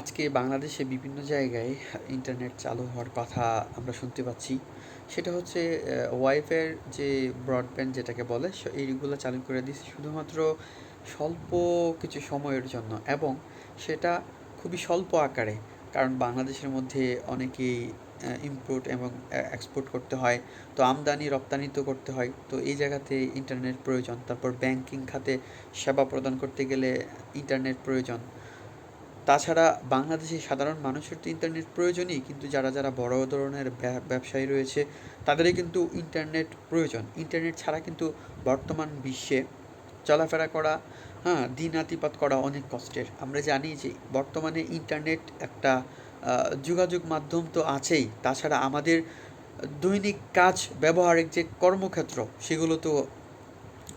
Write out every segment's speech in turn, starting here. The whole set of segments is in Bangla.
আজকে বাংলাদেশে বিভিন্ন জায়গায় ইন্টারনেট চালু হওয়ার কথা আমরা শুনতে পাচ্ছি। সেটা হচ্ছে ওয়াইফাইয়ের যে ব্রডব্যান্ড যেটাকে বলে এইগুলো চালু করে দিয়েছে শুধুমাত্র স্বল্প কিছু সময়ের জন্য এবং সেটা খুবই স্বল্প আকারে, কারণ বাংলাদেশের মধ্যে অনেকেই ইম্পোর্ট এবং এক্সপোর্ট করতে হয়, তো আমদানি, রপ্তানি তো করতে হয়, তো এই জায়গাতে ইন্টারনেট প্রয়োজন। তারপর ব্যাংকিং খাতে সেবা প্রদান করতে গেলে ইন্টারনেট প্রয়োজন। তাছাড়া বাংলাদেশে সাধারণ মানুষের তো ইন্টারনেট প্রয়োজনই, কিন্তু যারা যারা বড় ধরনের ব্যবসায়ী রয়েছে, তাদেরই কিন্তু ইন্টারনেট প্রয়োজন। ইন্টারনেট ছাড়া কিন্তু বর্তমান বিশ্বে চলাফেরা করা হ্যাঁ দিনাতিপাত করা অনেক কষ্টের। আমরা জানি যে বর্তমানে ইন্টারনেট একটা যোগাযোগ মাধ্যম তো আছেই। তাছাড়া আমাদের দৈনিক কাজ, ব্যবহারিক যে কর্মক্ষেত্র, সেগুলো তো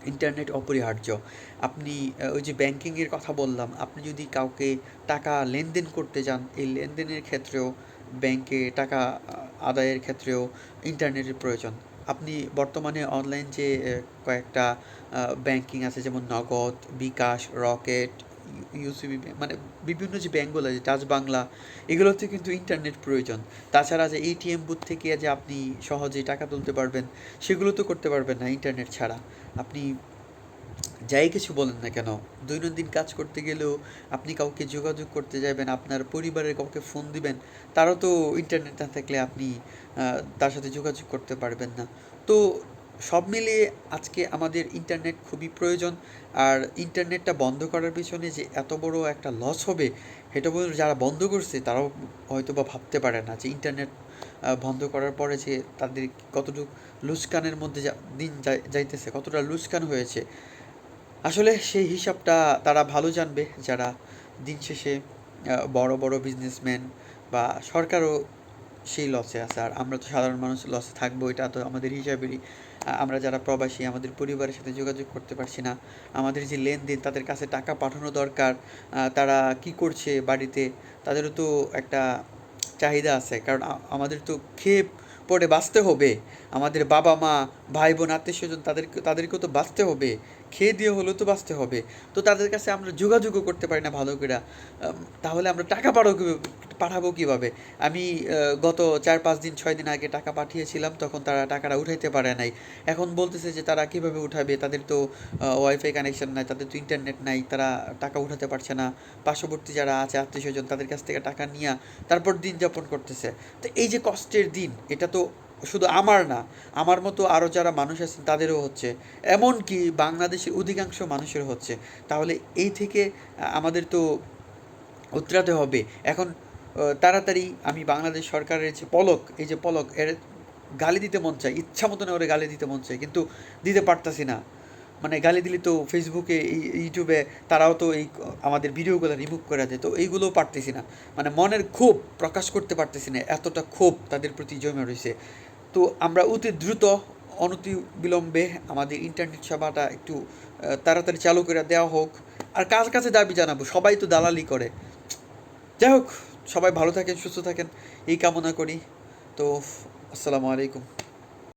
ইন্টারনেট অপরিহার্য। আপনি ওই যে ব্যাংকিংয়ের কথা বললাম, আপনি যদি কাউকে টাকা লেনদেন করতে যান, এই লেনদেনের ক্ষেত্রেও ব্যাংকে টাকা আদায়ের ক্ষেত্রেও ইন্টারনেটের প্রয়োজন। আপনি বর্তমানে অনলাইন যে কয়েকটা ব্যাংকিং আছে যেমন নগদ, বিকাশ, রকেট ইউসিবি মানে বিভিন্ন যে ব্যাঙ্কগুলো আছে ডাচ বাংলা এগুলোতে কিন্তু ইন্টারনেট প্রয়োজন। তাছাড়া যে এটিএম বুথ থেকে যে আপনি সহজেই টাকা তুলতে পারবেন, সেগুলো তো করতে পারবেন না ইন্টারনেট ছাড়া। আপনি যাই কিছু বলেন না কেন, দৈনন্দিন কাজ করতে গেলেও আপনি কাউকে যোগাযোগ করতে যাবেন, আপনার পরিবারের কাউকে ফোন দিবেন, তারও তো ইন্টারনেট না থাকলে আপনি তার সাথে যোগাযোগ করতে পারবেন না। তো সব মিলিয়ে আজকে আমাদের ইন্টারনেট খুবই প্রয়োজন। আর ইন্টারনেটটা বন্ধ করার পিছনে যে এত বড় একটা লস হবে, সেটা বলতে যারা বন্ধ করছে, তারাও হয়তো বা ভাবতে পারে না যে ইন্টারনেট বন্ধ করার পরে যে তাদের কতটুকু লুসকানের মধ্যে যা- দিন যাই- যাইতেছে, কতটা লুসকান হয়েছে। আসলে সেই হিসাবটা তারা ভালো জানবে, যারা দিন শেষে বড় বড় বিজনেসম্যান বা সরকারও সেই লসে আছে। আর আমরা তো সাধারণ মানুষ লসে থাকব, এটা তো আমাদের হিসাবেরই আমরা যারা প্রবাসী, আমাদের পরিবারের সাথে যোগাযোগ করতে পারছি না। আমাদের যে লেনদেন, তাদের কাছে টাকা পাঠানো দরকার। তারা কি করছে বাড়িতে, তাদেরও তো একটা চাহিদা আছে। কারণ আমাদের তো খেয়ে পড়ে বাঁচতে হবে। আমাদের বাবা মা, ভাই বোন, আত্মীয় স্বজন, তাদেরকে, তাদেরকেও তো বাঁচতে হবে। খেয়ে দিয়ে হলেও তো বাঁচতে হবে। তো তাদের কাছে আমরা যোগাযোগও করতে পারি না ভালো করে। তাহলে আমরা টাকা পাঠাবো পাঠাবো কীভাবে? আমি গত চার, পাঁচ দিন, ছয় দিন আগে টাকা পাঠিয়েছিলাম, তখন তারা টাকাটা উঠাইতে পারে নাই। এখন বলতেছে যে তারা কীভাবে উঠাবে? তাদের তো ওয়াইফাই কানেকশন নাই, তাদের তো ইন্টারনেট নাই, তারা টাকা উঠাতে পারছে না। পার্শ্ববর্তী যারা আছে, আত্মীয় স্বজন, তাদের কাছ থেকে টাকা নিয়ে তারপর দিন যাপন করতেছে। তো এই যে কষ্টের দিন, এটা তো শুধু আমার না, আমার মতো আরও যারা মানুষ আছেন, তাদেরও হচ্ছে। এমনকি বাংলাদেশের অধিকাংশ মানুষের হচ্ছে। তাহলে এই থেকে আমাদের তো উতরাতে হবে। এখন তাড়াতাড়ি আমি বাংলাদেশ সরকারের যে পলক, এই যে পলক, এর গালি দিতে মন চায়, ইচ্ছা মতন ওরে গালি দিতে মন চায়, কিন্তু দিতে পারতাছি না। মানে গালি দিলে তো ফেসবুকে ইউটিউবে তারাও তো এই আমাদের ভিডিওগুলো রিমুভ করে দেয়, তো এইগুলোও পারতেছি না। মানে মনের ক্ষোভ প্রকাশ করতে পারতেছি না, এতটা ক্ষোভ তাদের প্রতি জমে রয়েছে। তো আমরা অতি দ্রুত, অনতি বিলম্বে আমাদের ইন্টারনেট সেবাটা একটু তাড়াতাড়ি চালু করে দেওয়া হোক। আর কাজ কাছে দাবি জানাব? সবাই তো দালালি করে। যাই হোক সবাই ভালো থাকেন সুস্থ থাকেন। এই কামনা করি। তো আসসালামু আলাইকুম।